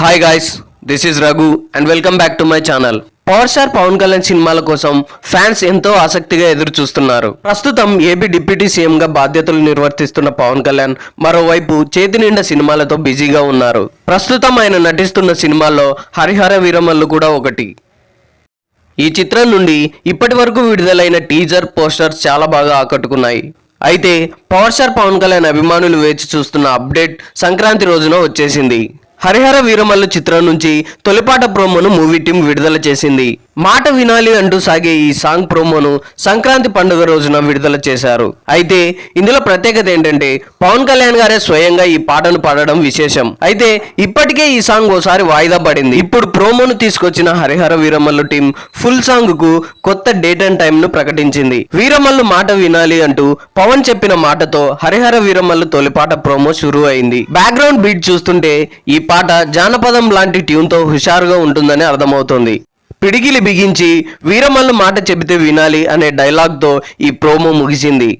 Hi guys this is Raghu and welcome back to my channel power star Pawan Kalyan సినిమాల కోసం fans ఎంతో ఆసక్తిగా ఎదురు చూస్తున్నారు ప్రస్తుతం ఏపీ డిప్యూటీ సీఎం గా బాధ్యతలు నిర్వర్తిస్తున్న పవన్ కళ్యాణ్ మరోవైపు చేతి నిండా సినిమాలతో బిజీగా ఉన్నారు. ప్రస్తుతం ఆయన నటిస్తున్న సినిమాల్లో హరిహర వీరమల్లు కూడా ఒకటి. ఈ చిత్రం నుండి ఇప్పటి వరకు విడుదలైన టీజర్ పోస్టర్స్ చాలా బాగా ఆకట్టుకున్నాయి. అయితే పవర్ స్టార్ పవన్ కళ్యాణ్ అభిమానులు వేచి చూస్తున్న అప్డేట్ సంక్రాంతి రోజున వచ్చేసింది. హరిహర వీరమల్లు చిత్రం నుంచి తొలిపాట ప్రోమోను మూవీ టీం విడుదల చేసింది. మాట వినాలి అంటూ సాగే ఈ సాంగ్ ప్రోమోను సంక్రాంతి పండుగ రోజున విడుదల చేశారు. అయితే ఇందులో ప్రత్యేకత ఏంటంటే పవన్ కళ్యాణ్ గారే స్వయంగా ఈ పాటను పాడడం విశేషం. అయితే ఇప్పటికే ఈ సాంగ్ ఓసారి వాయిదా పడింది. ఇప్పుడు ప్రోమోను తీసుకొచ్చిన హరిహర వీరమల్లు టీం ఫుల్ సాంగ్కు కొత్త డేట్ అండ్ టైం ను ప్రకటించింది. వీరమల్లు మాట వినాలి అంటూ పవన్ చెప్పిన మాటతో హరిహర వీరమల్లు తొలిపాట ప్రోమో షురు అయింది. బ్యాక్గ్రౌండ్ బీట్ చూస్తుంటే ఈ పాట జానపదం లాంటి ట్యూన్తో హుషారుగా ఉంటుందని అర్థమవుతోంది. పిడికిలి బిగించి వీరమల్లు మాట చెబితే వినాలి అనే డైలాగ్తో ఈ ప్రోమో ముగిసింది.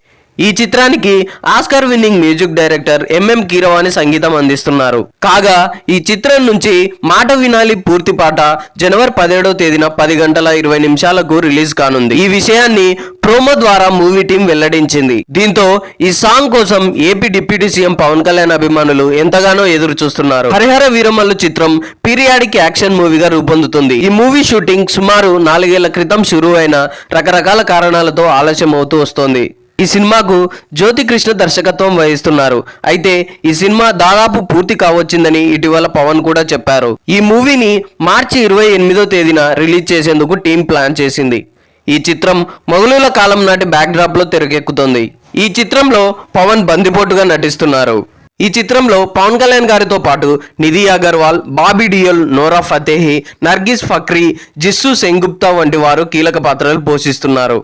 ఈ చిత్రానికి Oscar winning music director M M Keeravani సంగీతం అందిస్తున్నారు. కాగా ఈ చిత్రం నుంచి మాట వినాలి పూర్తి పాట జనవరి పదిహేడవ తేదీన పది గంటల ఇరవై నిమిషాలకు రిలీజ్ కానుంది. ఈ విషయాన్ని ప్రోమో ద్వారా మూవీ టీం వెల్లడించింది. దీంతో ఈ సాంగ్ కోసం A P deputy C M Pawan Kalyan అభిమానులు ఎంతగానో ఎదురు చూస్తున్నారు హరిహర వీరమల్లు చిత్రం పీరియాడిక్ యాక్షన్ మూవీగా రూపొందుతుంది. ఈ మూవీ షూటింగ్ సుమారు నాలుగేళ్ళ క్రితం షురూ అయిన రకరకాల కారణాలతో ఆలస్యం అవుతూ వస్తోంది. ఈ సినిమాకు జ్యోతి కృష్ణ దర్శకత్వం వహిస్తున్నారు. అయితే ఈ సినిమా దాదాపు పూర్తి కావచ్చిందని ఇటీవల పవన్ కూడా చెప్పారు. ఈ మూవీని మార్చి ఇరవై ఎనిమిదో తేదీన రిలీజ్ చేసేందుకు టీం ప్లాన్ చేసింది. ఈ చిత్రం మొఘలుల కాలం నాటి బ్యాక్డ్రాప్లో తెరకెక్కుతోంది. ఈ చిత్రంలో పవన్ బందిపోటుగా నటిస్తున్నారు. ఈ చిత్రంలో పవన్ కళ్యాణ్ గారితో పాటు నిధి Agarwal Bobby Deol Nora Fatehi Nargis Fakhri Jisshu Sengupta వంటి వారు కీలక పాత్రలు పోషిస్తున్నారు.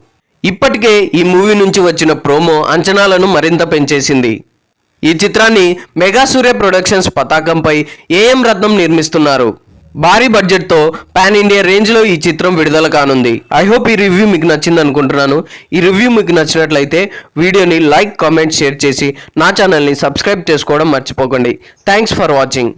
ఇప్పటికే ఈ మూవీ నుంచి వచ్చిన ప్రోమో అంచనాలను మరింత పెంచేసింది. ఈ చిత్రాన్ని మెగాసూర్య ప్రొడక్షన్స్ పతాకంపై ఏఎం రత్నం నిర్మిస్తున్నారు. భారీ బడ్జెట్తో పాన్ ఇండియా రేంజ్లో ఈ చిత్రం విడుదల కానుంది. ఐ హోప్ ఈ రివ్యూ మీకు నచ్చింది అనుకుంటున్నాను. ఈ రివ్యూ మీకు నచ్చినట్లయితే వీడియోని లైక్ కామెంట్ షేర్ చేసి నా ఛానల్ని సబ్స్క్రైబ్ చేసుకోవడం మర్చిపోకండి. Thanks for watching.